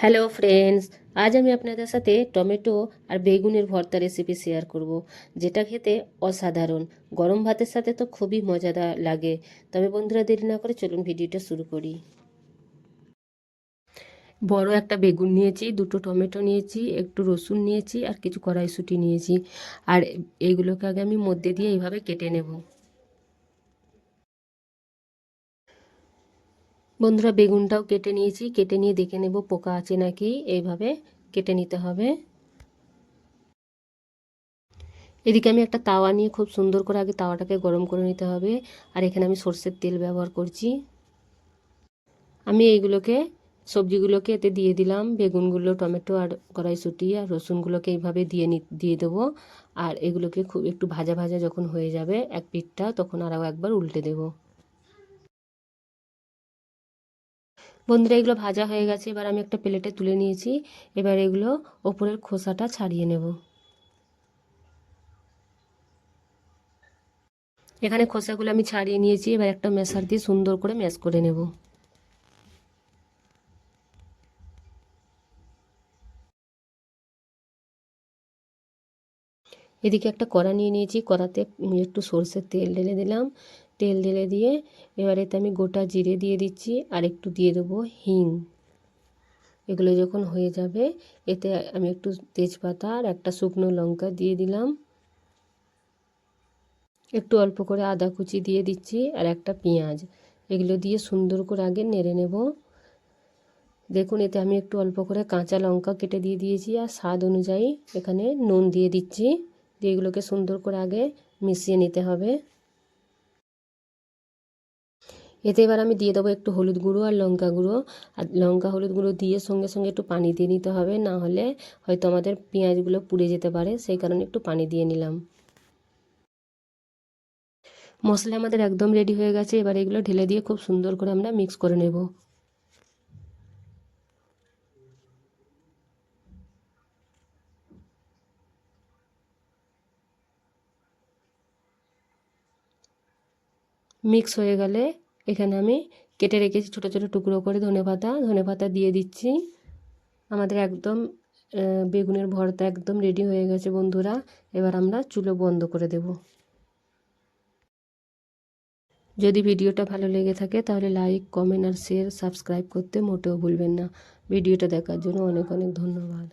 Hello friends আজ আমি আপনাদের সাথে টমেটো আর বেগুনের ভর্তা রেসিপি শেয়ার করব, যেটা খেতে অসাধারণ। গরম ভাতের সাথে তো খুবই মজাদার লাগে। তবে বন্ধুরা, দেরি না করে চলুন ভিডিওটা শুরু করি। বড় একটা বেগুন নিয়েছি, দুটো টমেটো নিয়েছি, একটু রসুন নিয়েছি আর কিছু কড়াইশুঁটি নিয়েছি। আর এইগুলোকে আগে আমি মধ্যে দিয়ে এইভাবে কেটে নেব। বন্ধুরা, বেগুনটাও কেটে নিয়েছি। কেটে নিয়ে দেখে নেব পোকা আছে নাকি। এইভাবে কেটে নিতে হবে। এদিকে আমি একটা তাওয়া নিয়ে খুব সুন্দর করে আগে তাওয়াটাকে গরম করে নিতে হবে। আর এখানে আমি সর্ষের তেল ব্যবহার করছি। আমি এইগুলোকে, সবজিগুলোকে এতে দিয়ে দিলাম। বেগুনগুলো, টমেটো আর কড়াইশুঁটি আর রসুনগুলোকে এইভাবে দিয়ে দিয়ে দেবো। আর এগুলোকে খুব একটু ভাজা ভাজা যখন হয়ে যাবে এক পিঠটা, তখন আরও একবার উল্টে দেবো। বন্ধুরা, এগুলো ভাজা হয়ে গেছে, এবার আমি একটা প্লেটে তুলে নিয়েছি। এবার এগুলো ওপরের খোসাটা ছাড়িয়ে নেব। এখানে খোসাগুলো আমি ছাড়িয়ে নিয়েছি, এবার একটা মেশার দিয়ে সুন্দর করে ম্যাশ করে নেব। এদিকে একটা কড়া নিয়ে নিয়েছি, কড়াতে একটু সর্ষের তেল ঢেলে দিলাম। তেল ঢেলে দিয়ে এবারে আমি গোটা জিরে দিয়ে দিচ্ছি আর একটু দিয়ে দেবো হিং। এগুলো যখন হয়ে যাবে, এতে আমি একটু তেজপাতা আর একটা শুকনো লঙ্কা দিয়ে দিলাম। একটু অল্প করে আদা কুচি দিয়ে দিচ্ছি আর একটা পেঁয়াজ। এগুলো দিয়ে সুন্দর করে আগে নেড়ে নেব। দেখুন, এতে আমি একটু অল্প করে কাঁচা লঙ্কা কেটে দিয়ে দিয়েছি আর স্বাদ অনুযায়ী এখানে নুন দিয়ে দিচ্ছি। দিয়ে এগুলোকে সুন্দর করে আগে মিশিয়ে নিতে হবে। এতে এবার আমি দিয়ে দেবো একটু হলুদ গুঁড়ো আর লঙ্কা গুঁড়ো। আর লঙ্কা, হলুদ গুঁড়ো দিয়ে সঙ্গে সঙ্গে একটু পানি দিয়ে নিতে হবে, না হলে হয়তো আমাদের পেঁয়াজগুলো পুড়ে যেতে পারে, সেই কারণে একটু পানি দিয়ে নিলাম। মশলা আমাদের একদম রেডি হয়ে গেছে, এবার এগুলো ঢেলে দিয়ে খুব সুন্দর করে আমরা মিক্স করে নেব। মিক্স হয়ে গেলে এখানে আমি কেটে রেখেছি ছোটো ছোটো টুকরো করে ধনে পাতা। ধনে পাতা দিয়ে দিচ্ছি। আমাদের একদম বেগুনের ভর্তা একদম রেডি হয়ে গেছে বন্ধুরা। এবার আমরা চুলো বন্ধ করে দেব। যদি ভিডিওটা ভালো লেগে থাকে তাহলে লাইক কমেন্ট আর শেয়ার সাবস্ক্রাইব করতে মোটেও ভুলবেন না। ভিডিওটা দেখার জন্য অনেক অনেক ধন্যবাদ।